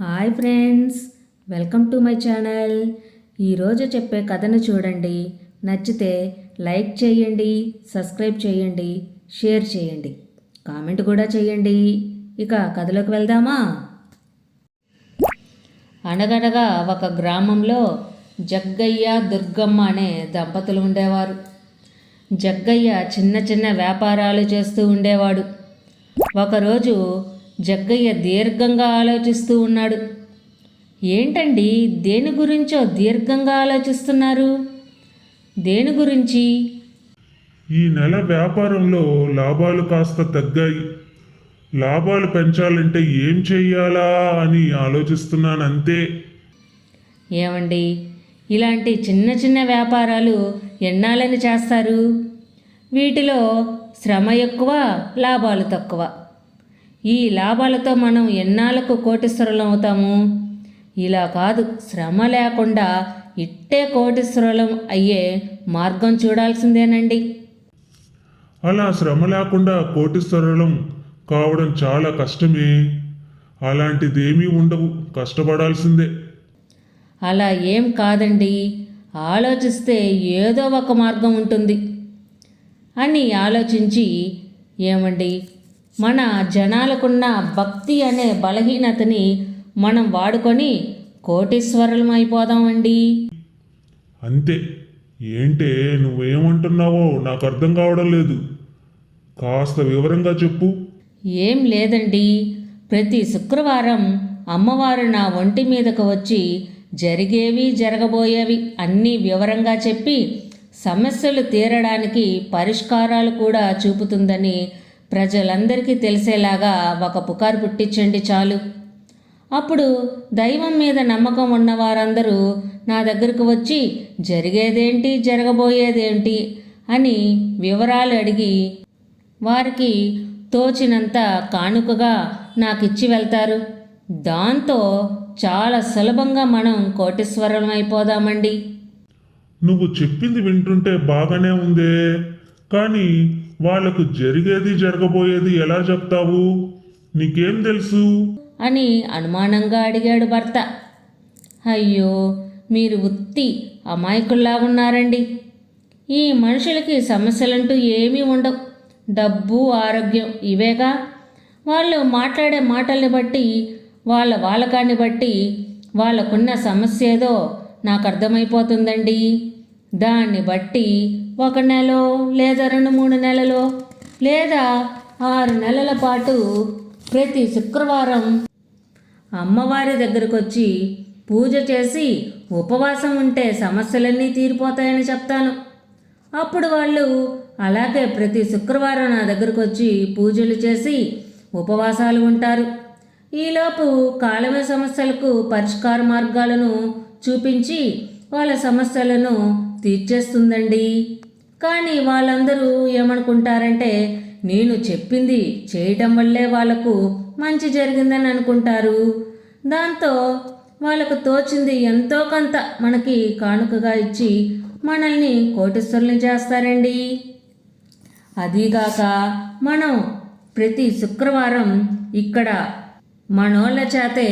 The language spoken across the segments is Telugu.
Hi friends welcome to my channel. ఈరోజు చెప్పే కథను చూడండి. నచ్చితే లైక్ చేయండి సబ్స్క్రైబ్ చేయండి షేర్ చేయండి. కామెంట్ కూడా చేయండి. ఇక కథలోకి వెళ్దామా? అనగనగా ఒక గ్రామంలో జగ్గయ్య దుర్గమ్మ అనే దంపతులు ఉండేవారు. జగ్గయ్య చిన్న చిన్న వ్యాపారాలు చేస్తూ ఉండేవాడు. ఒకరోజు జగ్గయ్య దీర్ఘంగా ఆలోచిస్తూ ఉన్నాడు. ఏంటండి దేని గురించో దీర్ఘంగా ఆలోచిస్తున్నారు? దేని గురించి? ఈ నెల వ్యాపారంలో లాభాలు కాస్త తగ్గాయి. లాభాలు పెంచాలంటే ఏం చెయ్యాలా అని ఆలోచిస్తున్నాను అంతే ఏమండి ఇలాంటి చిన్న చిన్న వ్యాపారాలు ఎన్నాళ్ళని చేస్తారు? వీటిలో శ్రమ ఎక్కువ లాభాలు తక్కువ. ఈ లాభాలతో మనం ఎన్నాళ్ళకు కోటీశ్వరులం అవుతాము ఇలా కాదు శ్రమ లేకుండా ఇట్టే కోటీశ్వరులం అయ్యే మార్గం చూడాల్సిందేనండి. అలా శ్రమ లేకుండా కోటీశ్వరులం కావడం చాలా కష్టమే. అలాంటిదేమీ ఉండవు కష్టపడాల్సిందే. అలా ఏం కాదండి ఆలోచిస్తే ఏదో ఒక మార్గం ఉంటుంది. అని ఆలోచించి ఏమండి? మన జనాలకున్న భక్తి అనే బలహీనతని మనం వాడుకొని కోటీశ్వరులం అయిపోదామండి. అంతే. ఏంటే నువ్వేమంటున్నావో నాకు అర్థం కావడం లేదు. కాస్త వివరంగా చెప్పు. ఏం లేదండి. ప్రతి శుక్రవారం అమ్మవారు నా ఒంటి మీదకు వచ్చి జరిగేవి జరగబోయేవి అన్నీ వివరంగా చెప్పి సమస్యలు తీరడానికి పరిష్కారాలు కూడా చూపుతుందని ప్రజలందరికీ తెలిసేలాగా ఒక పుకారు పుట్టించండి చాలు. అప్పుడు దైవం మీద నమ్మకం ఉన్న వారందరూ నా దగ్గరకు వచ్చి జరిగేదేంటి? జరగబోయేదేంటి? అని వివరాలు అడిగి వారికి తోచినంత కానుకగా నాకిచ్చి వెళ్తారు. దాంతో చాలా సులభంగా మనం కోటీశ్వరం అయిపోదామండి. నువ్వు చెప్పింది వింటుంటే బాగానే ఉందే. కానీ వాళ్ళకు జరిగేది జరగబోయేది ఎలా చెప్తావు? నీకేం తెలుసు? అని అనుమానంగా అడిగాడు భర్త. అయ్యో మీరు ఉత్తి అమాయకుల్లా ఉన్నారండి. ఈ మనుషులకి సమస్యలంటూ ఏమీ ఉండవు. డబ్బు ఆరోగ్యం ఇవేగా. వాళ్ళు మాట్లాడే మాటల్ని బట్టి వాళ్ళ వాలకాన్ని బట్టి వాళ్ళకున్న సమస్య ఏదో నాకు అర్థమైపోతుందండి. దాన్ని బట్టి ఒక నెలో లేదా రెండు మూడు నెలలో లేదా ఆరు నెలల పాటు ప్రతి శుక్రవారం అమ్మవారి దగ్గరకు వచ్చి పూజ చేసి ఉపవాసం ఉంటే సమస్యలన్నీ తీరిపోతాయని చెప్తాను. అప్పుడు వాళ్ళు అలాగే ప్రతి శుక్రవారం నా దగ్గరకు వచ్చి పూజలు చేసి ఉపవాసాలు ఉంటారు. ఈలోపు కాలమే సమస్యలకు పరిష్కార మార్గాలను చూపించి వాళ్ళ సమస్యలను తీర్చేస్తుందండి. కానీ వాళ్ళందరూ ఏమనుకుంటారంటే నేను చెప్పింది చేయటం వల్లే వాళ్ళకు మంచి జరిగిందని అనుకుంటారు. దాంతో వాళ్ళకు తోచింది ఎంతో కొంత మనకి కానుకగా ఇచ్చి మనల్ని కోటీశ్వరులు చేస్తారండి. అదీగాక మనం ప్రతి శుక్రవారం ఇక్కడ మనోళ్ళ చేతే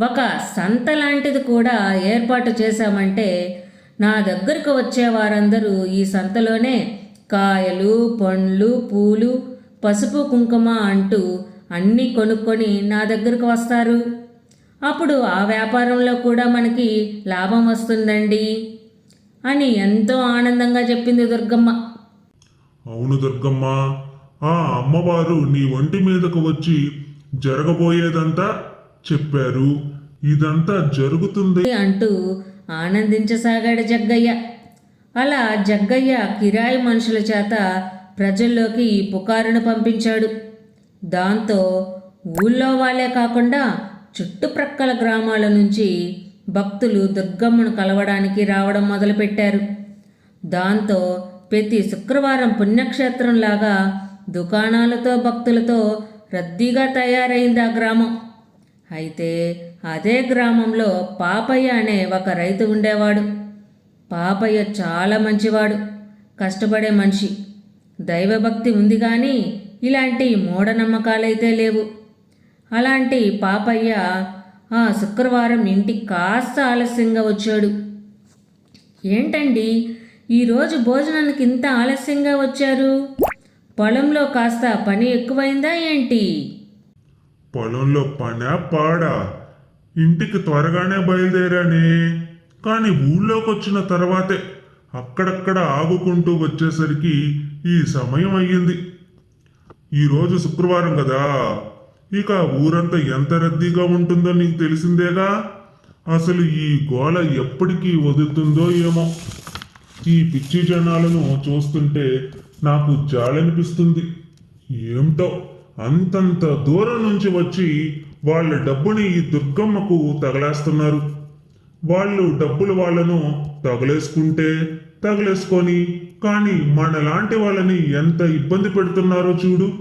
ఒక సంత లాంటిది కూడా ఏర్పాటు చేశామంటే నా దగ్గరకు వచ్చే వారందరూ ఈ సంతలోనే కాయలు పండ్లు పూలు పసుపు కుంకుమ అంటూ అన్నీ కొనుక్కొని నా దగ్గరకు వస్తారు. అప్పుడు ఆ వ్యాపారంలో కూడా మనకి లాభం వస్తుందండి అని ఎంతో ఆనందంగా చెప్పింది దుర్గమ్మ. అవును దుర్గమ్మ ఆ అమ్మవారు నీ ఒంటి మీదకు వచ్చి జరగబోయేదంతా చెప్పారు. ఇదంతా జరుగుతుంది. అంటూ ఆనందించసాగాడు జగ్గయ్య. అలా జగ్గయ్య కిరాయి మనుషుల చేత ప్రజల్లోకి ఈ పుకారును పంపించాడు. దాంతో ఊళ్ళో వాళ్ళే కాకుండా చుట్టుప్రక్కల గ్రామాల నుంచి భక్తులు దుర్గమ్మను కలవడానికి రావడం మొదలుపెట్టారు. దాంతో ప్రతి శుక్రవారం పుణ్యక్షేత్రంలాగా దుకాణాలతో భక్తులతో రద్దీగా తయారైంది ఆ గ్రామం. అయితే అదే గ్రామంలో పాపయ్య అనే ఒక రైతు ఉండేవాడు. పాపయ్య చాలా మంచివాడు కష్టపడే మనిషి. దైవభక్తి ఉంది కానీ ఇలాంటి మూఢనమ్మకాలైతే లేవు. అలాంటి పాపయ్య ఆ శుక్రవారం ఇంటికి కాస్త ఆలస్యంగా వచ్చాడు. ఏంటండి? ఈరోజు భోజనానికి ఇంత ఆలస్యంగా వచ్చారు? పొలంలో కాస్త పని ఎక్కువైందా ఏంటి? పొలంలో పనా పాడా? ఇంటికి త్వరగానే బయలుదేరానే. కానీ ఊళ్ళోకి వచ్చిన తర్వాతే అక్కడక్కడ ఆగుకుంటూ వచ్చేసరికి ఈ సమయం అయ్యింది. ఈరోజు శుక్రవారం కదా ఇక ఊరంతా ఎంత రద్దీగా ఉంటుందో నీకు తెలిసిందేగా? అసలు ఈ గోల ఎప్పటికీ వదులుతుందో ఏమో. ఈ పిచ్చి జనాలను చూస్తుంటే నాకు జాలనిపిస్తుంది. ఏమిటో అంతంత దూరం నుంచి వచ్చి వాళ్ళ డబ్బుని ఈ దుర్గమ్మకు తగలేస్తున్నారు. వాళ్ళు డబ్బులు వాళ్ళను తగలేసుకుంటే తగలేసుకొని కానీ మనలాంటి వాళ్ళని ఎంత ఇబ్బంది పెడుతున్నారో చూడు.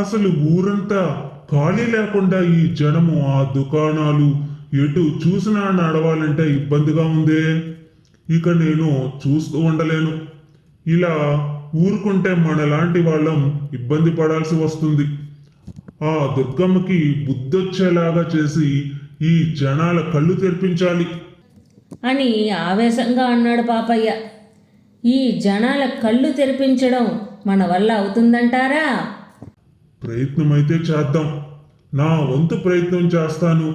అసలు ఊరంతా ఖాళీ లేకుండా ఈ జనము ఆ దుకాణాలు ఎటు చూసినా నడవాలంటే ఇబ్బందిగా ఉందే. ఇక నేను చూస్తూ ఉండలేను. ఇలా ఊరుకుంటే మనలాంటి వాళ్ళం ఇబ్బంది పడాల్సి వస్తుంది. ఆ దుర్గమ్మకి బుద్ధొచ్చేలాగా చేసి ఈ జనాల కళ్ళు తెరిపించాలి. అని ఆవేశంగా అన్నాడు పాపయ్య. ఈ జనాల కళ్ళు తెరిపించడం మన వల్ల అవుతుందంటారా? ప్రయత్నమైతే చేద్దాం. నా వంతు ప్రయత్నం చేస్తాను.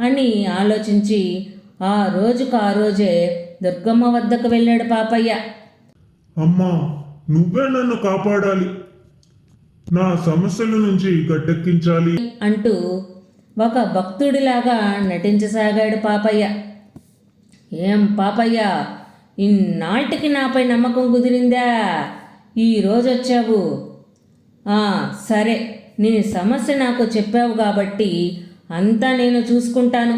అని ఆలోచించి ఆ రోజుకు ఆ రోజే దుర్గమ్మ వద్దకు వెళ్ళాడు పాపయ్య. అమ్మా నువ్వే నన్ను కాపాడాలి. నా సమస్యల నుంచి గట్టెక్కించాలి. అంటూ ఒక భక్తుడిలాగా నటించసాగాడు పాపయ్య. ఏం పాపయ్య ఇన్నాటికి నాపై నమ్మకం కుదిరిందా? ఈ రోజు వచ్చావు సరే నీ సమస్య నాకు చెప్పావు కాబట్టి అంతా నేను చూసుకుంటాను.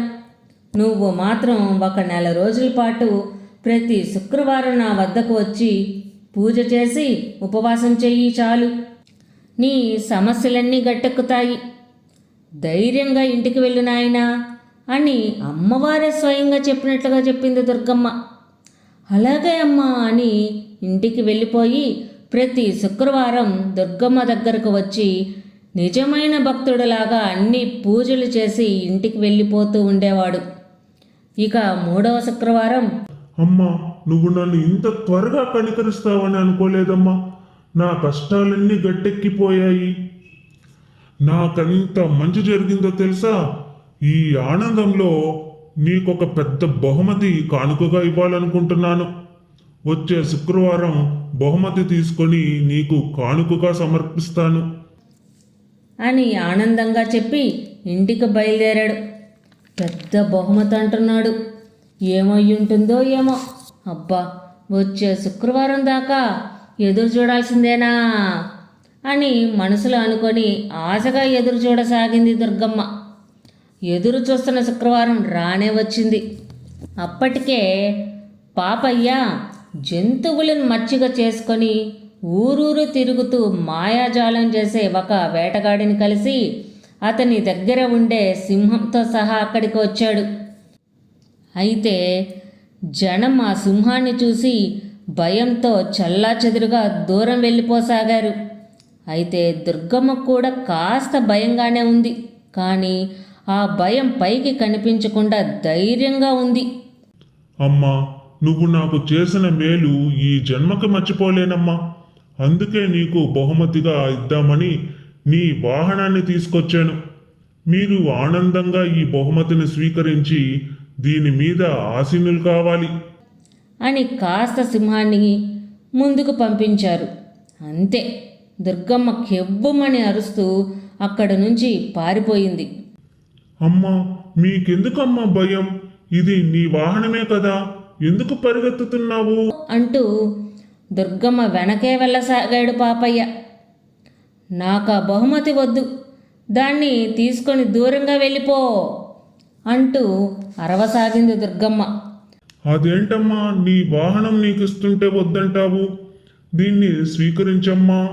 నువ్వు మాత్రం ఒక నెల రోజుల పాటు ప్రతి శుక్రవారం నా వద్దకు వచ్చి పూజ చేసి ఉపవాసం చెయ్యి చాలు. నీ సమస్యలన్నీ గట్టెక్కుతాయి. ధైర్యంగా ఇంటికి వెళ్ళు నాయనా అని అమ్మవారే స్వయంగా చెప్పినట్లుగా చెప్పింది దుర్గమ్మ. అలాగే అమ్మా అని ఇంటికి వెళ్ళిపోయి ప్రతి శుక్రవారం దుర్గమ్మ దగ్గరకు వచ్చి నిజమైన భక్తుడిలాగా అన్ని పూజలు చేసి ఇంటికి వెళ్ళిపోతూ ఉండేవాడు. ఇక మూడవ శుక్రవారం అమ్మా నువ్వు నన్ను ఇంత త్వరగా కనికరిస్తావని అనుకోలేదమ్మా. నా కష్టాలన్నీ గట్టెక్కిపోయాయి. నాకంత మంచి జరిగిందో తెలుసా? ఈ ఆనందంలో నీకొక పెద్ద బహుమతి కానుకగా ఇవ్వాలనుకుంటున్నాను. వచ్చే శుక్రవారం బహుమతి తీసుకొని నీకు కానుకగా సమర్పిస్తాను. అని ఆనందంగా చెప్పి ఇంటికి బయలుదేరాడు. పెద్ద బహుమతి అంటున్నాడు. ఏమయ్యుంటుందో ఏమో. అబ్బా వచ్చే శుక్రవారం దాకా ఎదురు చూడాల్సిందేనా? అని మనసులో అనుకొని ఆశగా ఎదురు చూడసాగింది దుర్గమ్మ. ఎదురు చూస్తున్న శుక్రవారం రానే వచ్చింది. అప్పటికే పాపయ్య జంతువులను మచ్చిక చేసుకొని ఊరూరు తిరుగుతూ మాయాజాలం చేసే ఒక వేటగాడిని కలిసి అతని దగ్గర ఉండే సింహంతో సహా అక్కడికి వచ్చాడు. అయితే జనం ఆ సింహాన్ని చూసి భయంతో చల్లాచెదురుగా దూరం వెళ్ళిపోసాగారు. అయితే దుర్గమ్మ కూడా కాస్త భయంగానే ఉంది. కానీ ఆ భయం పైకి కనిపించకుండా ధైర్యంగా ఉంది. అమ్మా నువ్వు నాకు చేసిన మేలు ఈ జన్మకి మర్చిపోలేనమ్మా. అందుకే నీకు బహుమతిగా ఇద్దామని నీ వాహనాన్ని తీసుకొచ్చాను. మీరు ఆనందంగా ఈ బహుమతిని స్వీకరించి దీని మీద ఆసీనులు కావాలి. అని కాస్త సింహాన్ని ముందుకు పంపించారు. అంతే దుర్గమ్మ కెవ్వుమని అరుస్తూ అక్కడి నుంచి పారిపోయింది. అమ్మా మీకెందుకమ్మా భయం? ఇది నీ వాహనమే కదా ఎందుకు పరిగెత్తుతున్నావు? అంటూ దుర్గమ్మ వెనకే వెళ్ళసాగాడు పాపయ్య. నాకు ఆ బహుమతి వద్దు దాన్ని తీసుకొని దూరంగా వెళ్ళిపో అంటూ అరవసాగింది దుర్గమ్మ. అదేంటమ్మా? నీ వాహనం నీకు ఇస్తుంటే వద్దంటావు. దీన్ని స్వీకరించమ్మా.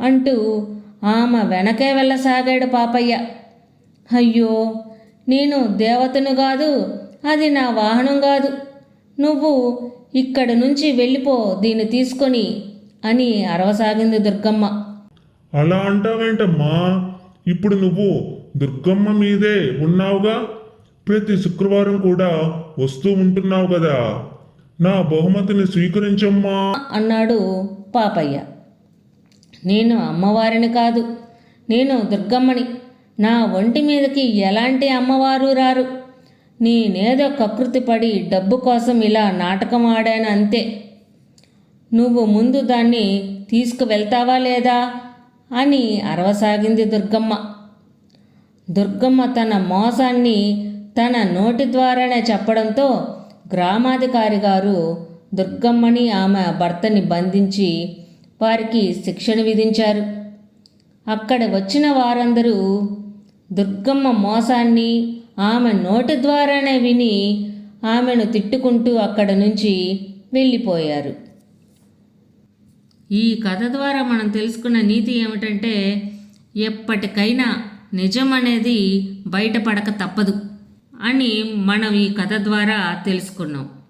అంటూ ఆమె వెనకే వెళ్ళసాగాడు పాపయ్య. అయ్యో నేను దేవతను కాదు అది నా వాహనం కాదు. నువ్వు ఇక్కడి నుంచి వెళ్ళిపో దీన్ని తీసుకొని అని అరవసాగింది దుర్గమ్మ. అలా అంటావేంటమ్మా? ఇప్పుడు నువ్వు దుర్గమ్మ మీదే ఉన్నావుగా? ప్రతి శుక్రవారం కూడా వస్తూ ఉంటున్నావు కదా. నా బహుమతిని స్వీకరించమ్మా. అన్నాడు పాపయ్య. నేను అమ్మవారిని కాదు నేను దుర్గమ్మని. నా ఒంటి మీదకి ఎలాంటి అమ్మవారు రారు? నేనేదో కకృతి పడి డబ్బు కోసం ఇలా నాటకం ఆడాను అంతే. నువ్వు ముందు దాన్ని తీసుకువెళ్తావా లేదా? అని అరవసాగింది దుర్గమ్మ. దుర్గమ్మ తన మోసాన్ని తన నోటి ద్వారానే చెప్పడంతో గ్రామాధికారి గారు దుర్గమ్మని ఆమె భర్తని బంధించి వారికి శిక్షణ విధించారు. అక్కడ వచ్చిన వారందరూ దుర్గమ్మ మోసాన్ని ఆమె నోటి ద్వారానే విని ఆమెను తిట్టుకుంటూ అక్కడ నుంచి వెళ్ళిపోయారు. ఈ కథ ద్వారా మనం తెలుసుకున్న నీతి ఏమిటంటే ఎప్పటికైనా నిజం అనేది బయటపడక తప్పదు. అని మనం ఈ కథ ద్వారా తెలుసుకున్నాం.